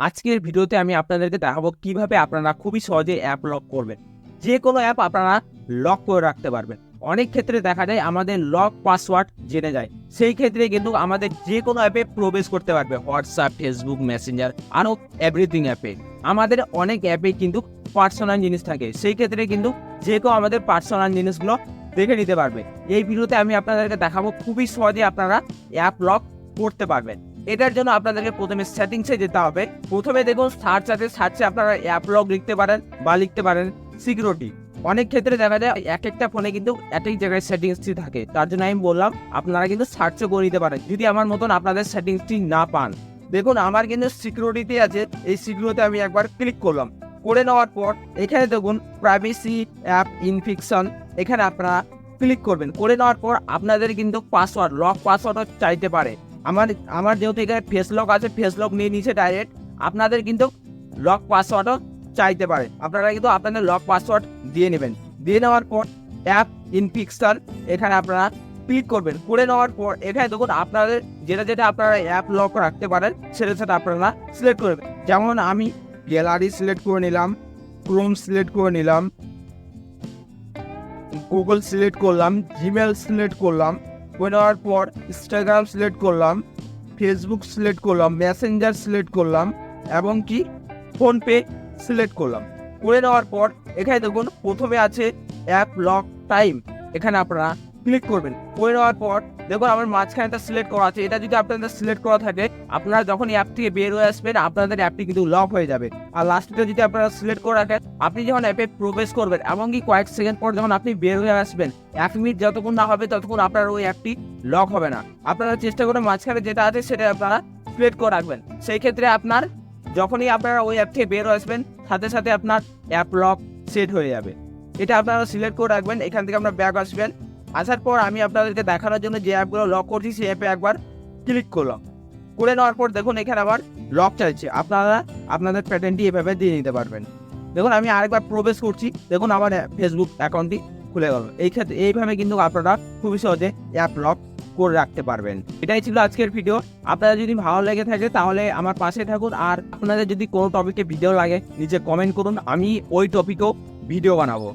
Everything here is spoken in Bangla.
আজকের ভিডিওতে আমি আপনাদেরকে দেখাবো কীভাবে আপনারা খুবই সহজে অ্যাপ লক করবেন। যে কোনো অ্যাপ আপনারা লক করে রাখতে পারবেন। অনেক ক্ষেত্রে দেখা যায় আমাদের লক পাসওয়ার্ড জেনে যায়। সেই ক্ষেত্রে কিন্তু আমাদের যে কোনো অ্যাপে প্রবেশ করতে পারবে। হোয়াটসঅ্যাপ ফেসবুক মেসেঞ্জার আরও এভরিথিং অ্যাপে আমাদের অনেক অ্যাপে কিন্তু পার্সোনাল জিনিস থাকে। সেই ক্ষেত্রে কিন্তু যে কেউ আমাদের পার্সোনাল জিনিসগুলো দেখে নিতে পারবে। এই ভিডিওতে আমি আপনাদেরকে দেখাবো খুবই সহজে আপনারা অ্যাপ লক করতে পারবেন। এটার জন্য আপনাদেরকে প্রথমে সেটিংসে যেতে হবে। প্রথমে দেখুন সার্চ আছে সার্চে আপনারা অ্যাপ লক লিখতে পারেন বা লিখতে পারেন সিকিউরিটি অনেক ক্ষেত্রে দেখা যায়, এক একটা ফোনে কিন্তু এক এক জায়গায় সেটিংসটি থাকে। তার জন্য আমি বললাম, আপনারা কিন্তু সার্চও করে নিতে পারেন। যদি আমার মতন আপনাদের সেটিংসটি না পান, দেখুন, আমার কিন্তু সিকিউরিটি আছে। এই সিকিউরিটি আমি একবার ক্লিক করলাম। করে নেওয়ার পর, এখানে দেখুন প্রাইভেসি অ্যাপ ইনফিকশন এখানে আপনারা ক্লিক করবেন। করে নেওয়ার পর, আপনাদের কিন্তু পাসওয়ার্ড লক পাসওয়ার্ডও চাইতে পারে। আমার আমার যেহেতু এখানে ফেস লক আছে ফেস লক নিয়ে নিচ্ছে ডাইরেক্ট আপনাদের কিন্তু লক পাসওয়ার্ডও চাইতে পারে। আপনারা কিন্তু আপনাদের লক পাসওয়ার্ড দিয়ে নেবেন। দিয়ে নেওয়ার পর অ্যাপ ইনফিকশন এখানে আপনারা ক্লিক করবেন। করে নেওয়ার পর এখানে দেখুন আপনাদের যেটা যেটা আপনারা অ্যাপ লক রাখতে পারেন, সেটা সেটা আপনারা সিলেক্ট করবেন যেমন আমি গ্যালারি সিলেক্ট করে নিলাম ক্রোম সিলেক্ট করে নিলাম গুগল সিলেক্ট করলাম জিমেল সিলেক্ট করলাম। নেওয়ার পর ইনস্টাগ্রাম সিলেক্ট করলাম ফেসবুক সিলেক্ট করলাম মেসেঞ্জার সিলেক্ট করলাম, এবং কি? ফোনপে সিলেক্ট করলাম। করে নেওয়ার পর, এখানে দেখুন, প্রথমে আছে অ্যাপ লক টাইম। এখানে আপনারা ক্লিক করবেন। করে নেওয়ার পর দেখুন আমার মাঝখানে একটা সিলেক্ট করা আছে। এটা যদি আপনাদের সিলেক্ট করা থাকে, আপনারা যখন অ্যাপ থেকে বের হয়ে আসবেন, আপনাদের অ্যাপটি কিন্তু লক হয়ে যাবে। আর লাস্টে যদি আপনারা সিলেক্ট করে রাখেন, আপনি যখন অ্যাপে প্রবেশ করবেন, এমনকি কয়েক সেকেন্ড পর যখন আপনি বের হয়ে আসবেন, এক মিনিট যতক্ষণ না হবে, ততক্ষণ আপনার ওই অ্যাপটি লক হবে না। আপনারা চেষ্টা করে মাঝখানে যেটা আছে, সেটা আপনারা সিলেক্ট করে রাখবেন। সেই ক্ষেত্রে আপনার যখনই আপনারা ওই অ্যাপ থেকে বের হয়ে আসবেন, সাথে সাথে আপনার অ্যাপ লক সেট হয়ে যাবে। এটা আপনারা সিলেক্ট করে রাখবেন। এখান থেকে আপনার ব্যাক আসবেন। আসার পর আমি আপনাদেরকে দেখানোর জন্য যে অ্যাপগুলো লক করছি, সেই অ্যাপে একবার ক্লিক করলাম। করে নেওয়ার পর দেখুন, এখানে আবার লক চাইছে। আপনারা আপনাদের প্যাটার্নটি এভাবে দিয়ে নিতে পারবেন। দেখুন, আমি আরেকবার প্রবেশ করছি। দেখুন, আমার ফেসবুক অ্যাকাউন্টটি খুলে গেল। এই ক্ষেত্রে, এইভাবে কিন্তু আপনারা খুবই সহজে অ্যাপ লক করে রাখতে পারবেন। এটাই ছিল আজকের ভিডিও আপনারা যদি ভালো লেগে থাকে, তাহলে আমার পাশে থাকুন। আর আপনাদের যদি কোনো টপিকে ভিডিও লাগে, নিচে কমেন্ট করুন। আমি ওই টপিকেও ভিডিও বানাবো।